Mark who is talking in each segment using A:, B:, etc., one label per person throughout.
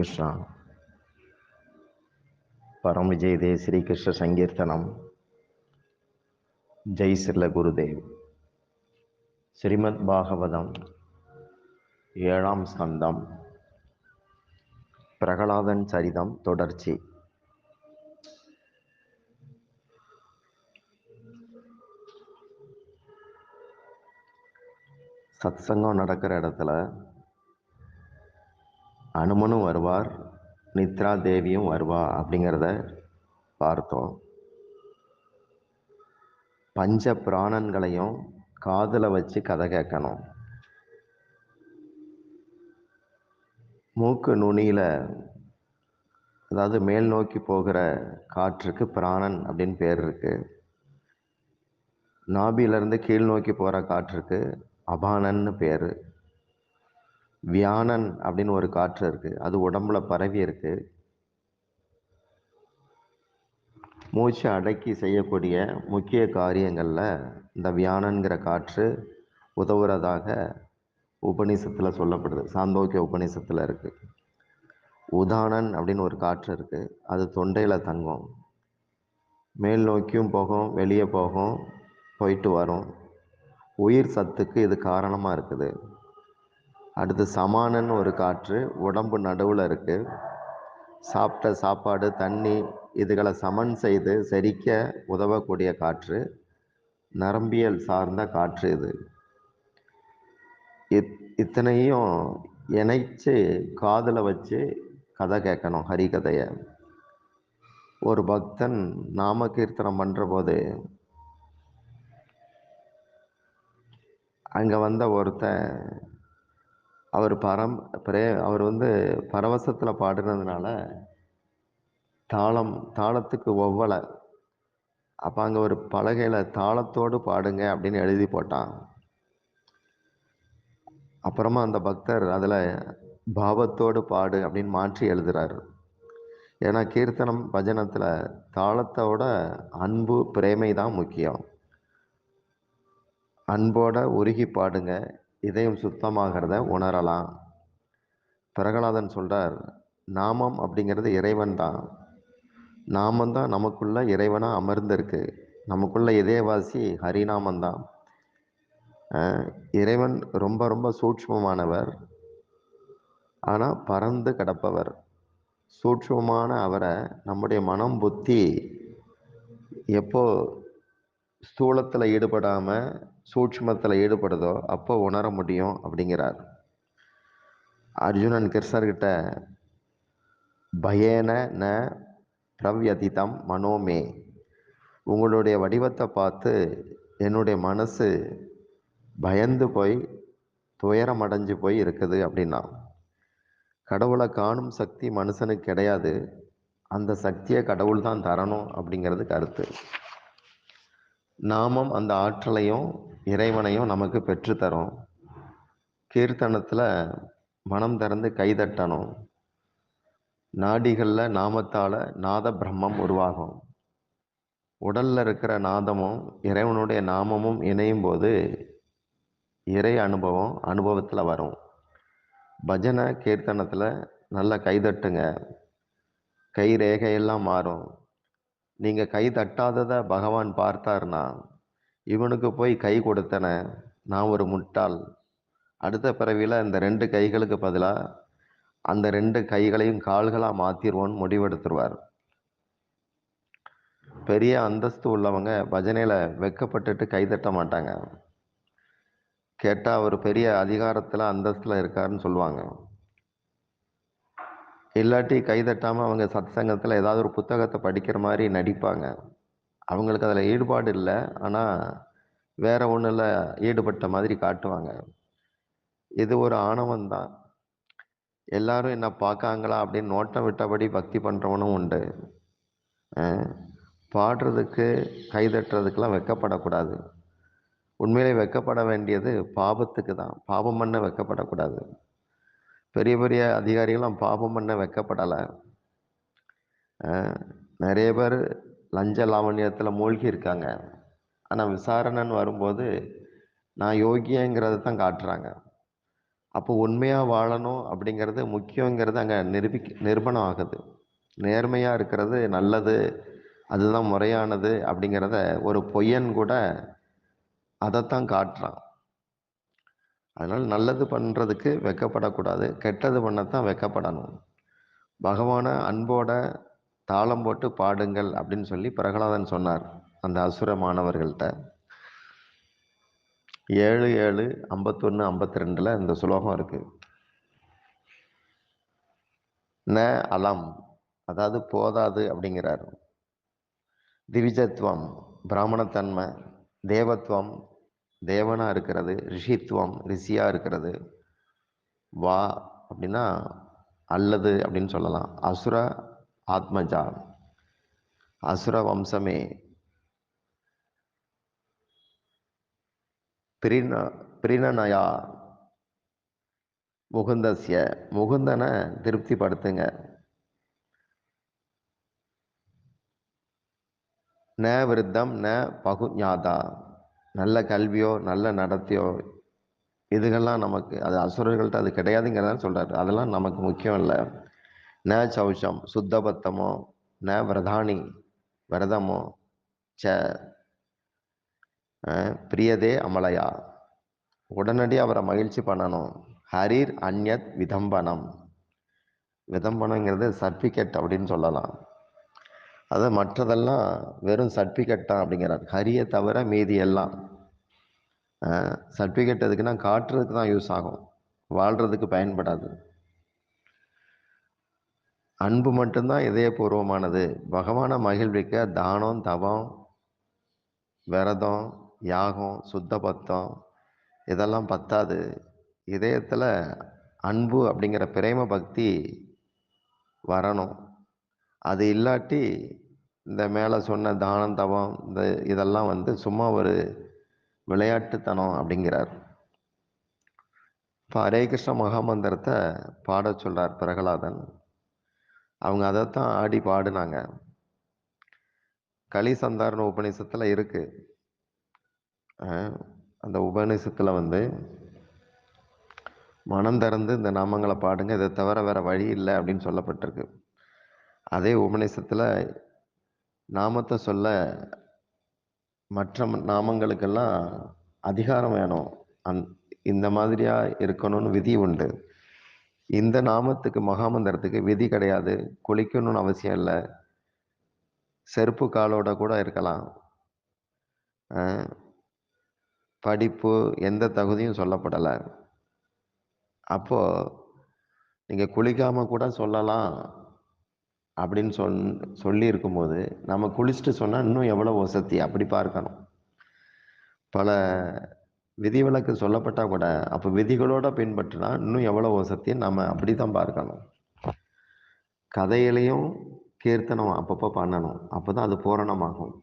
A: ஸ்ரீகிருஷ்ணா. பரம் விஜய் தே ஸ்ரீகிருஷ்ண சங்கீர்த்தனம். ஜெய் சிர்ல குருதேவ். ஸ்ரீமத் பாகவதம் ஏழாம் சந்தம் பிரகலாதன் சரிதம் தொடர்ச்சி. சத்சங்கம் நடக்கிற இடத்துல அனுமனும் வருவார் நித்ரா தேவியும் வருவா அப்படிங்கிறத பார்த்தோம். பஞ்ச பிராணன்களையும் காதில் வச்சு கதை கேட்கணும். மூக்கு நுனியில் அதாவது மேல் நோக்கி போகிற காற்றுக்கு பிராணன் அப்படின்னு பேர் இருக்குது நாபியிலேருந்து கீழ் நோக்கி போகிற காற்றுக்கு அபானன்னு பேர். வியானன் அப்படின்னு ஒரு காற்று இருக்கு. அது உடம்புல பரவி இருக்கு. மூச்சு அடக்கி செய்யக்கூடிய முக்கிய காரியங்களில் இந்த வியானங்கிற காற்று உதவுறதாக உபநிஷத்தில் சொல்லப்படுது. சாந்தோக்கிய உபநிஷத்தில் இருக்குது உதானன் அப்படின்னு ஒரு காற்று இருக்குது அது தொண்டையில் தங்கும். மேல் நோக்கியும் போகும் வெளியே போகும் போயிட்டு வரும். உயிர் சத்துக்கு இது காரணமாக இருக்குது. அடுத்து சமானன்னு ஒரு காற்று உடம்பு நடுவில் இருக்குது சாப்பிட்ட சாப்பாடு தண்ணி இதுகளை சமன் செய்து செரிக்க உதவக்கூடிய காற்று நரம்பியல் சார்ந்த காற்று இது. இத் இத்தனையும் இணைச்சு காதில் வச்சு கதை கேட்கணும் ஹரிகதையை. ஒரு பக்தன் நாம கீர்த்தனம் பண்ணுற போது அங்கே வந்த ஒருத்தன் அவர் பரம் பிரே அவர் வந்து பரவசத்தில் பாடுனதுனால தாளம் தாளத்துக்கு ஒவ்வலை. அப்போ அங்கே ஒரு பலகையில் தாளத்தோடு பாடுங்க அப்படின்னு எழுதி போட்டான். அப்புறமா அந்த பக்தர் அதில் பாவத்தோடு பாடு அப்படின்னு மாற்றி எழுதுறாரு. ஏன்னா கீர்த்தனம் பஜனத்தில் தாளத்தோட அன்பு பிரேமை தான் முக்கியம். அன்போட உருகி பாடுங்க. இதயம் சுத்தமாகிறத உணரலாம். பிரகலாதன் சொல்கிறார் நாமம் அப்படிங்கிறது இறைவன் தான். நாமம் தான் நமக்குள்ள இறைவனாக அமர்ந்திருக்கு. நமக்குள்ள இதயவாசி ஹரிநாமந்தான் இறைவன் ரொம்ப ரொம்ப சூட்சமமானவர். ஆனால் பறந்து கிடப்பவர். சூட்சமமான அவரை நம்முடைய மனம் புத்தி எப்போ ஸ்தூலத்தில் ஈடுபடாமல் சூட்சமத்தில் ஈடுபடுதோ அப்போ உணர முடியும் அப்படிங்கிறார். அர்ஜுனன் கிருஷ்ணர்கிட்ட பயேன ந பிரவ்யதிதம் மனோமே உங்களுடைய வடிவத்தை பார்த்து என்னுடைய மனசு பயந்து போய் துயரம் அடைஞ்சு போய் இருக்குது அப்படின்னா கடவுளை காணும் சக்தி மனுஷனுக்கு கிடையாது. அந்த சக்தியை கடவுள் தான் தரணும் அப்படிங்கிறது கருத்து. நாமம் அந்த ஆற்றலையும் இறைவனையும் நமக்கு பெற்றுத்தரும். கீர்த்தனத்தில் மனம் திறந்து கைதட்டணும். நாடிகளில் நாமத்தால் நாத பிரம்மம் உருவாகும். உடலில் இருக்கிற நாதமும் இறைவனுடைய நாமமும் இணையும் போது இறை அனுபவம் அனுபவத்தில் வரும். பஜனை கீர்த்தனத்தில் நல்லா கைதட்டுங்க. கை ரேகையெல்லாம் மாறும். நீங்கள் கை தட்டாததை பகவான் பார்த்தார்னா இவனுக்கு போய் கை கொடுத்தன நான் ஒரு முட்டாள். அடுத்த பிறவியில் இந்த ரெண்டு கைகளுக்கு பதிலாக அந்த ரெண்டு கைகளையும் கால்களாக மாற்றிடுவோன்னு முடிவெடுத்துருவார். பெரிய அந்தஸ்து உள்ளவங்க பஜனையில் வெக்கப்பட்டுட்டு கைதட்ட மாட்டாங்க. கேட்டால் அவர் பெரிய அதிகாரத்தில் அந்தஸ்தில் இருக்காருன்னு சொல்லுவாங்க. இல்லாட்டி கைதட்டாமல் அவங்க சத் சங்கத்தில் ஏதாவது ஒரு புத்தகத்தை படிக்கிற மாதிரி நடிப்பாங்க. அவங்களுக்கு அதில் ஈடுபாடு இல்லை. ஆனால் வேற ஒன்றில் ஈடுபட்ட மாதிரி காட்டுவாங்க. இது ஒரு ஆணவம் தான். எல்லாரும் என்ன பார்க்காங்களா அப்படின்னு நோட்டம் விட்டபடி பக்தி பண்ணுறவனும் உண்டு. பாடுறதுக்கு கைதட்டுறதுக்கெல்லாம் வெக்கப்படக்கூடாது. உண்மையிலே வெக்கப்பட வேண்டியது பாபத்துக்கு தான். பாபம் பண்ண வெக்கப்படக்கூடாது. பெரிய பெரிய அதிகாரிகள்லாம் பாபம் பண்ண வைக்கப்படலை. நிறைய பேர் லஞ்ச லாவண்யத்தில் மூழ்கி இருக்காங்க ஆனால் விசாரணைன்னு வரும்போது நான் யோகியங்கிறத தான் காட்டுறாங்க. அப்போ உண்மையாக வாழணும் அப்படிங்கிறது முக்கியங்கிறது அங்கே நிரூபிக் நிரூபணம் ஆகுது. நேர்மையாக இருக்கிறது நல்லது அதுதான் முறையானது அப்படிங்கிறத ஒரு பொய்யன் கூட அதைத்தான் காட்டுறான். அதனால் நல்லது பண்ணுறதுக்கு வெக்கப்படக்கூடாது கெட்டது பண்ணத்தான் வெக்கப்படணும். பகவானை அன்போட தாளம் போட்டு பாடுங்கள் அப்படின்னு சொல்லி பிரகலாதன் சொன்னார் அந்த அசுர மாணவர்கள்ட்ட. ஏழு ஏழு ஐம்பத்தொன்று ஐம்பத்தி ரெண்டில் இந்த சுலோகம் இருக்குது ந அலம் அதாவது போதாது அப்படிங்கிறார். திவிஜத்துவம் பிராமணத்தன்மை தேவத்துவம் தேவனாக இருக்கிறது ரிஷித்துவம் ரிஷியாக இருக்கிறது வா அப்படின்னா அல்லது அப்படின்னு சொல்லலாம். அசுர ஆத்மஜா அசுர வம்சமே பிரின பிரினனயா முகுந்தசிய முகுந்தனை திருப்திப்படுத்துங்க. ந விருத்தம் ந பகுஞாதா. நல்ல கல்வியோ நல்ல நடத்தையோ இதுகள்லாம் நமக்கு அது அசுரர்கள்ட்ட அது கிடையாதுங்கிறதான் சொல்கிறாரு அதெல்லாம் நமக்கு முக்கியம் இல்லை. ந சௌஷம் சுத்தபத்தமோ ந விரதானி விரதமோ ச பிரியதே அமலையா. உடனடி அவரை மகிழ்ச்சி பண்ணணும். ஹரிர் அந்யத் விதம்பனம். விதம்பனங்கிறது சர்டிஃபிகேட் அப்படின்னு சொல்லலாம். அது மற்றதெல்லாம் வெறும் சர்டிஃபிகேட் தான் அப்படிங்கிறார். ஹரியை தவிர மீதி எல்லாம் சர்டிஃபிகேட் எதுக்குன்னா காட்டுறதுக்கு தான் யூஸ் ஆகும். வாழ்கிறதுக்கு பயன்படாது. அன்பு மட்டும்தான் இதயபூர்வமானது. பகவானை மகிழ்விக்க தானம் தவம் விரதம் யாகம் சுத்தபத்தம் இதெல்லாம் பத்தாது. இதயத்தில் அன்பு அப்படிங்கிற பிரேம பக்தி வரணும். அது இல்லாட்டி இந்த மேலே சொன்ன தானம் தவம் இந்த இதெல்லாம் வந்து சும்மா ஒரு விளையாட்டுத்தனம் அப்படிங்கிறார். இப்போ ஹரே கிருஷ்ண மகாமந்திரத்தை பாட சொல்கிறார் பிரகலாதன். அவங்க அதைத்தான் ஆடி பாடினாங்க. களி சந்தாரண உபநிஷத்தில் இருக்குது அந்த உபநிஷத்தில் வந்து மனம் திறந்து இந்த நாமங்களை பாடுங்க இதை தவிர வேறு வழி இல்லை அப்படின்னு சொல்லப்பட்டிருக்கு. அதே உபநிஷத்தில் நாமத்தை சொல்ல மற்ற நாமங்களுக்கெல்லாம் அதிகாரம் வேணும். அந் இந்த மாதிரியா இருக்கணும்னு விதி உண்டு. இந்த நாமத்துக்கு மகாமந்திரத்துக்கு விதி கிடையாது. குளிக்கணும்னு அவசியம் இல்லை. செருப்பு காலோட கூட இருக்கலாம். படிப்பு எந்த தகுதியும் சொல்லப்படலை. அப்போது நீங்கள் குளிக்காமல் கூட சொல்லலாம். அப்படின்னு சொன் சொல்லி இருக்கும்போது நம்ம குளிச்சுட்டு சொன்னால் இன்னும் எவ்வளோ வசதி? அப்படி பார்க்கணும். பல விதிவிலக்கு சொல்லப்பட்டால் கூட அப்போ விதிகளோட பின்பற்றினா இன்னும் எவ்வளோ வசதி? நம்ம அப்படி தான் பார்க்கணும். கதையிலையும் கீர்த்தனம் அப்பப்போ பண்ணணும். அப்போ தான் அது பூரணமாகும்.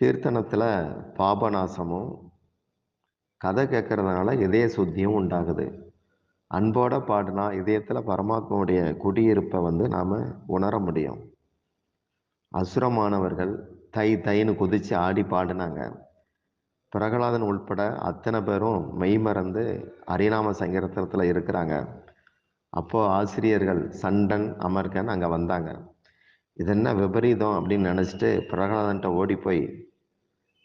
A: கீர்த்தனத்தில் பாபநாசமும் கதை கேட்கறதுனால இதய சுத்தியும் உண்டாகுது. அன்போட பாடினா இதயத்தில் பரமாத்மாவுடைய குடியிருப்பை வந்து நாம் உணர முடியும். அசுரமானவர்கள் தை தைன்னு குதித்து ஆடி பாடினாங்க. பிரகலாதன் உள்பட அத்தனை பேரும் மெய்மறந்து ஹரிநாம சங்கீர்த்தனத்தில் இருக்கிறாங்க. அப்போது ஆசிரியர்கள் சண்டன் அமர்கன் அங்கே வந்தாங்க. இது என்ன விபரீதம் அப்படின்னு நினச்சிட்டு பிரகலாதன்ட்ட ஓடி போய்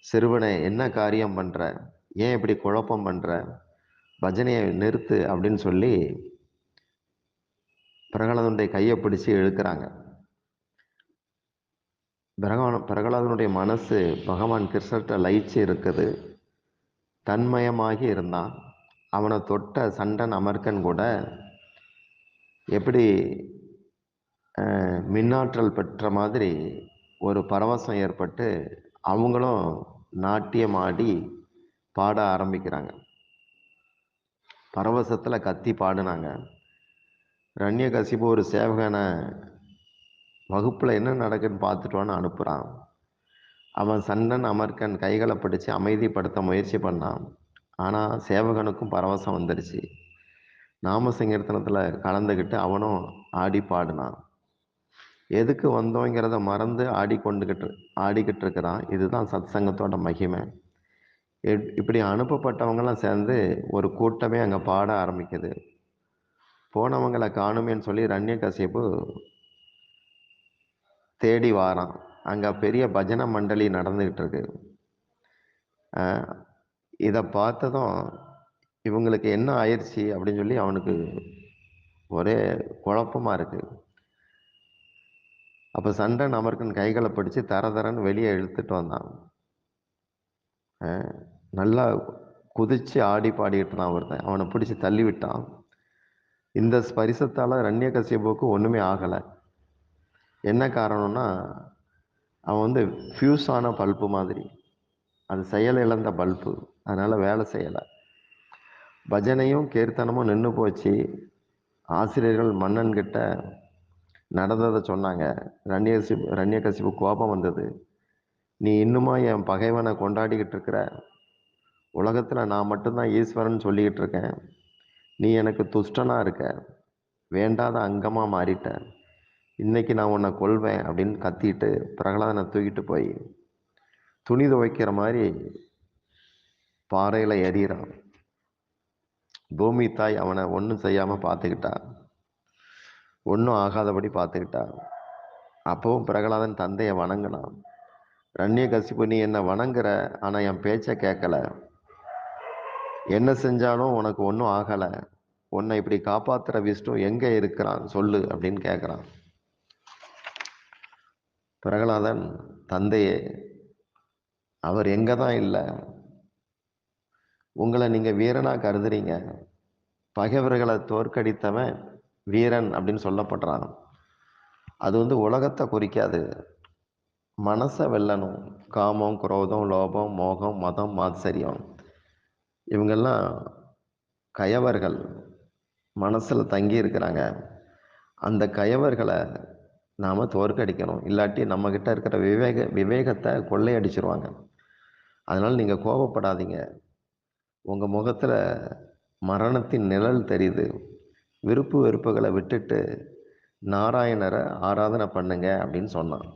A: சிறுவனை என்ன காரியம் பண்ணுற ஏன் இப்படி குழப்பம் பண்ணுற பஜனையை நிறுத்து அப்படின்னு சொல்லி பிரகலாதனுடைய கையை பிடிச்சி இழுக்கிறாங்க. பிரகவான பிரகலாதனுடைய மனசு பகவான் கிருஷ்ணர்கிட்ட லயிச்சு இருக்குது. தன்மயமாகி இருந்தான். அவனை தொட்ட சண்டன் அமர்க்கன் கூட எப்படி மின்னாற்றல் பெற்ற மாதிரி ஒரு பரவசம் ஏற்பட்டு அவங்களும் நாட்டியம் ஆடி பாட ஆரம்பிக்கிறாங்க. பரவசத்தில் கத்தி பாடினாங்க. ரண்ய கசிப்பு ஒரு சேவகனை வகுப்பில் என்ன நடக்குன்னு பார்த்துட்டோன்னு அனுப்புகிறான் அவன் சண்டன் அமர்கன் கைகளை பிடிச்சி அமைதிப்படுத்த முயற்சி பண்ணான். ஆனால் சேவகனுக்கும் பரவசம் வந்துடுச்சு. நாம சங்கீர்த்தனத்தில் கலந்துக்கிட்டு அவனும் ஆடி பாடினான். எதுக்கு வந்தோங்கிறத மறந்து ஆடிக்கொண்டுக்கிட்டு ஆடிக்கிட்டு இருக்கிறான். இதுதான் சத் சங்கத்தோட மகிமை. இப்படி அனுப்பப்பட்டவங்கெல்லாம் சேர்ந்து ஒரு கூட்டமே அங்கே பாட ஆரம்பிக்குது. போனவங்களை காணுமேன்னு சொல்லி ரண்யகசிப்பு தேடி வாரான். அங்கே பெரிய பஜனை மண்டலி நடந்துக்கிட்டு இருக்கு இதை பார்த்ததும் இவங்களுக்கு என்ன ஆயிடுச்சு அப்படின்னு சொல்லி அவனுக்கு ஒரே குழப்பமா இருக்குது அப்போ சண்டன் அமர்க்கன் கைகளை பிடிச்சி தர தரன்னு வெளியே இழுத்துட்டு வந்தான். நல்லா குதித்து ஆடி பாடிக்கிட்டு இருந்தான் ஒருத்தன். அவனை பிடிச்சி தள்ளி விட்டான். இந்த ஸ்பரிசத்தால் ரண்யகசிபுக்கு ஒன்றுமே ஆகலை. என்ன காரணம்னா அவன் வந்து ஃபியூஸ் ஆன பல்பு மாதிரி. அது செயல் இழந்த பல்பு. அதனால் வேலை செய்யலை. பஜனையும் கீர்த்தனமும் நின்று போச்சு. ஆசிரியர்கள் மன்னன்கிட்ட நடந்ததை சொன்னாங்க. ரண்யகசிபு ரண்யகசிப்பு கோபம் வந்தது. நீ இன்னுமா என் பகைவனை கொண்டாடிக்கிட்டு இருக்கிற? உலகத்தில் நான் மட்டும்தான் ஈஸ்வரன் சொல்லிக்கிட்டு இருக்கேன் நீ எனக்கு துஷ்டனா இருக்க. வேண்டாத அங்கமாக மாறிட்ட. இன்னைக்கு நான் உன்னை கொல்வேன் அப்படின்னு கத்திட்டு பிரகலாதனை தூக்கிட்டு போய் துணி துவைக்கிற மாதிரி பாறையில் எறிகிறான் பூமி தாய் அவனை ஒன்றும் செய்யாமல் பார்த்துக்கிட்டா. ஒன்றும் ஆகாதபடி பார்த்துக்கிட்டா. அப்பவும் பிரகலாதன் தந்தையை வணங்கினான். ரண்ய கசிப்பு நீ என்னை வணங்குற ஆனால் என் பேச்சை கேட்கல. என்ன செஞ்சாலும் உனக்கு ஒன்றும் ஆகலை. உன்னை இப்படி காப்பாத்துற விஷ்ணு எங்கே இருக்கிறான்? சொல்லு அப்படின்னு கேட்குறான் பிரகலாதன் தந்தையே அவர் எங்கே தான் இல்லை? உங்களை நீங்கள் வீரனாக கருதுறீங்க. பகைவர்களை தோற்கடித்தவன் வீரன் அப்படின்னு சொல்லப்படுறான். அது வந்து உலகத்தை குறிக்காது. மனசை வெல்லணும். காமம் குரோதம் லோபம் மோகம் மதம் மாத்சரியம். இவங்கெல்லாம் கயவர்கள். மனசில் தங்கி இருக்கிறாங்க. அந்த கயவர்களை நாம் தோற்கடிக்கணும். இல்லாட்டி நம்மக்கிட்ட இருக்கிற விவேக விவேகத்தை கொள்ளையடிச்சிருவாங்க. அதனால் நீங்கள் கோபப்படாதீங்க. உங்கள் முகத்தில் மரணத்தின் நிழல் தெரியுது. விருப்பு வெறுப்புகளை விட்டுட்டு நாராயணரை ஆராதனை பண்ணுங்க அப்படின்னு சொன்னான்.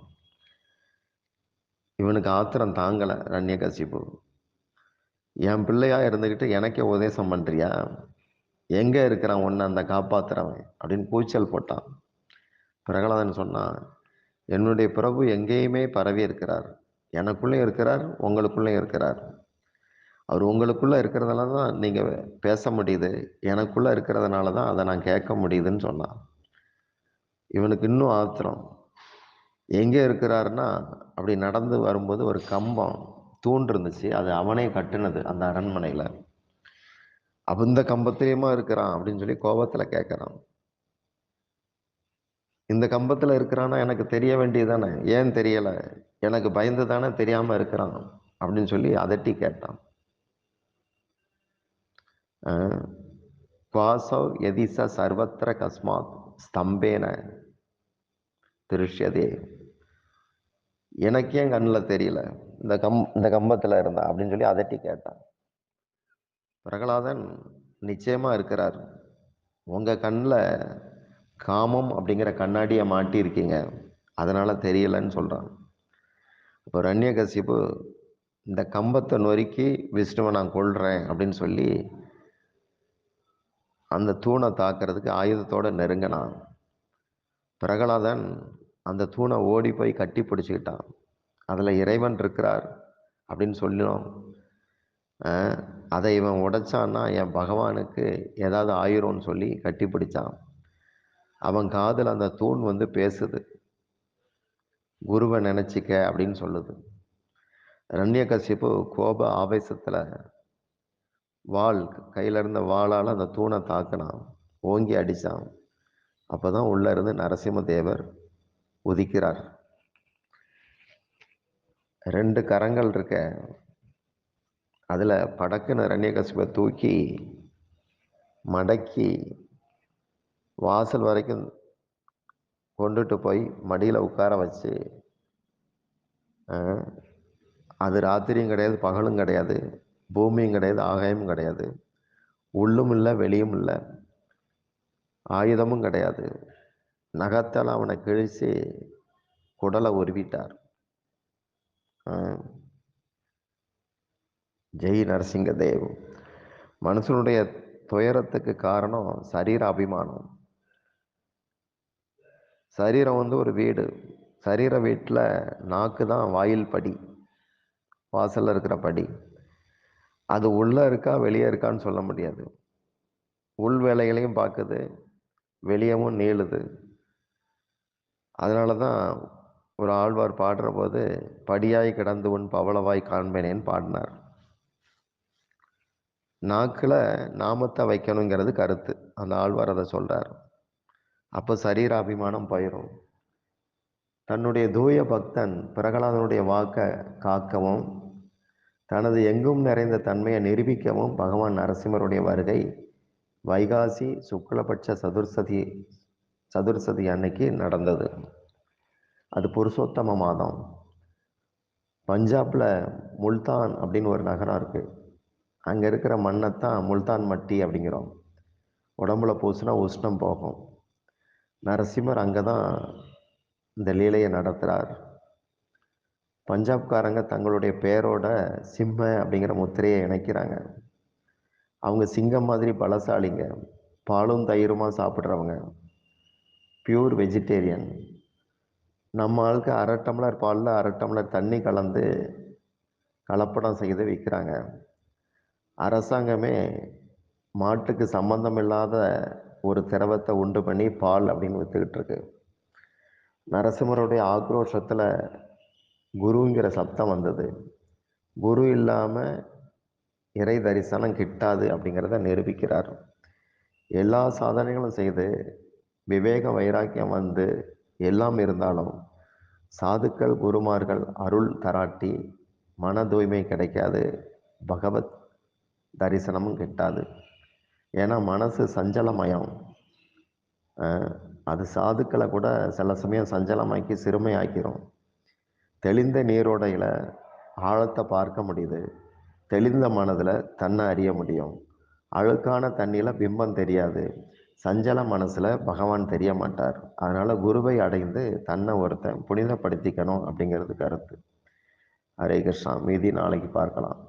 A: இவனுக்கு ஆத்திரம் தாங்கலை ரண்யகசிபு. என் பிள்ளையா இருந்துக்கிட்டு எனக்கே உபதேசம் பண்ணுறியா எங்கே இருக்கிறான் ஒன்று அந்த காப்பாத்துறவன்? அப்படின்னு கூச்சல் போட்டான். பிரகலாதன் சொன்னான் என்னுடைய பிரபு எங்கேயுமே பரவி இருக்கிறார். எனக்குள்ளே இருக்கிறார் உங்களுக்குள்ளே இருக்கிறார். அவர் உங்களுக்குள்ளே இருக்கிறதுனால தான் நீங்கள் பேச முடியுது. எனக்குள்ளே இருக்கிறதுனால தான் அதை நான் கேட்க முடியுதுன்னு சொன்னான். இவனுக்கு இன்னும் ஆத்திரம். எங்கே இருக்கிறாருன்னா அப்படி நடந்து வரும்போது ஒரு கம்பம். தூண் இருந்துச்சு அது அவனே கட்டினது அந்த அரண்மனையில். அப்ப இந்த கம்பத்திலேயுமா இருக்கிறான் அப்படின்னு சொல்லி கோபத்தில் கேட்குறான் இந்த கம்பத்தில் இருக்கிறான்னா எனக்கு தெரிய வேண்டியதானே ஏன் தெரியலை? எனக்கு பயந்து தானே தெரியாமல் இருக்கிறான் அப்படின்னு சொல்லி அதட்டி கேட்டான். குவாசவ் எதிச சர்வத்திர கஸ்மாத் ஸ்தம்பேன திருஷ்யதே. எனக்கே ஏன் கண்ணில் தெரியல. இந்த கம் இந்த கம்பத்தில் இருந்தா அப்படின்னு சொல்லி அதட்டி கேட்டான். பிரகலாதன் நிச்சயமாக இருக்கிறார். உங்கள் கண்ணில் காமம் அப்படிங்கிற கண்ணாடியை மாட்டியிருக்கீங்க. அதனால் தெரியலன்னு சொல்கிறான் இப்போ ரண்யகசிப்பு இந்த கம்பத்தை நொறுக்கி விஷ்ணுவை நான் கொள்கிறேன் அப்படின்னு சொல்லி அந்த தூணை தாக்குறதுக்கு ஆயுதத்தோடு நெருங்கினான். பிரகலாதன் அந்த தூணை ஓடி போய் கட்டி பிடிச்சிக்கிட்டான். அதில் இறைவன் இருக்கிறார் அப்படின்னு சொல்லினோம் அதை இவன் உடைச்சான்னா என் பகவானுக்கு ஏதாவது ஆயிரும்னு சொல்லி கட்டி பிடிச்சான் அவன் காதில் அந்த தூண் வந்து பேசுது. குருவை நினச்சிக்க அப்படின்னு சொல்லுது. ரண்யகசிப்பு கோப ஆவேசத்தில் வாள் கையில் இருந்த வாளால் அந்த தூணை தாக்கினான். ஓங்கி அடித்தான் அப்போ தான் உள்ளே இருந்து நரசிம்மதேவர் உதிக்கிறார். ரெண்டு கரங்கள் இருக்க. அதில் படக்குன்னு ரண்யகசிப்பை தூக்கி மடக்கி வாசல் வரைக்கும் கொண்டுட்டு போய் மடியில் உட்கார வச்சு அது ராத்திரியும் கிடையாது பகலும் கிடையாது பூமியும் கிடையாது ஆகாயமும் கிடையாது. உள்ளும் இல்லை வெளியும் இல்லை. ஆயுதமும் கிடையாது. நகத்தால் அவனை கிழித்து குடலை உருவிட்டார். ஜெய் நரசிங்கதேவ். மனுஷனுடைய துயரத்துக்கு காரணம் சரீர அபிமானம். சரீரம் வந்து ஒரு வீடு. சரீர வீட்டில் நாக்கு தான் வாயில் படி. வாசலில் இருக்கிற படி. அது உள்ளே இருக்கா வெளியே இருக்கான்னு சொல்ல முடியாது. உள் வேலைகளையும் பார்க்குது வெளியவும் நீளுது. அதனால தான் ஒரு ஆழ்வார் பாடுற போது படியாய் கிடந்து உன் பவளவாய் காண்பேனேன்னு பாடினார். நாக்கில் நாமத்தை வைக்கணுங்கிறது கருத்து. அந்த ஆழ்வார் அதை சொல்கிறார் அப்போ சரீராபிமானம் பயிரும். தன்னுடைய தூய பக்தன் பிரகலாதனுடைய வாக்கை காக்கவும் தனது எங்கும் நிறைந்த தன்மையை நிரூபிக்கவும் பகவான் நரசிம்மருடைய வருகை வைகாசி சுக்லபட்ச சதுர்சதி சதுர்சதி அன்னைக்கு நடந்தது. அது புருஷோத்தம மாதம். பஞ்சாபில் முல்தான் அப்படின்னு ஒரு நகரம் இருக்குது அங்கே இருக்கிற மண்ணைத்தான் முல்தான் மட்டி அப்படிங்கிறோம். உடம்புல பூசினா உஷ்ணம் போகும். நரசிம்மர் அங்கே தான் இந்த லீலையை நடத்துகிறார் பஞ்சாப்காரங்க தங்களுடைய பேரோட சிம்ம அப்படிங்கிற முத்திரையை இணைக்கிறாங்க. அவங்க சிங்கம் மாதிரி பலசாலிங்க. பாலும் தயிருமாக சாப்பிட்றவங்க. Pure vegetarian. நம்ம ஆளுக்கு அரை டம்ளர் பாலில் அரை டம்ளர் தண்ணி கலந்து கலப்படம் செய்து விற்கிறாங்க அரசாங்கமே மாட்டுக்கு சம்பந்தம் இல்லாத ஒரு திரவத்தை உண்டு பண்ணி பால் அப்படின்னு விற்றுக்கிட்டு இருக்கு. நரசிம்மருடைய ஆக்ரோஷத்தில் குருங்கிற சப்தம் வந்தது. குரு இல்லாமல் இறை தரிசனம் கிட்டாது அப்படிங்கிறத நிரூபிக்கிறார். எல்லா சாதனைகளும் செய்து விவேக வைராக்கியம் வந்து எல்லாம் இருந்தாலும் சாதுக்கள் குருமார்கள் அருள் தராட்டி மன தூய்மை கிடைக்காது. பகவத் தரிசனமும் கிட்டாது. ஏன்னா மனசு சஞ்சலமயம். அது சாதுக்களை கூட சில சமயம் சஞ்சலமாக்கி சிறுமையாக்கிறோம் தெளிந்த நீரோடையில் ஆழத்தை பார்க்க முடியுது. தெளிந்த மனதில் தன்னை அறிய முடியும். அழுக்கான தண்ணியில் பிம்பம் தெரியாது. சஞ்சல மனசில் பகவான் தெரிய மாட்டார் அதனால் குருவை அடைந்து தன்னை ஒருத்தன் புனிதப்படுத்திக்கணும் அப்படிங்கிறது கருத்து. ஹரே கிருஷ்ணா மீதி நாளைக்கு பார்க்கலாம்.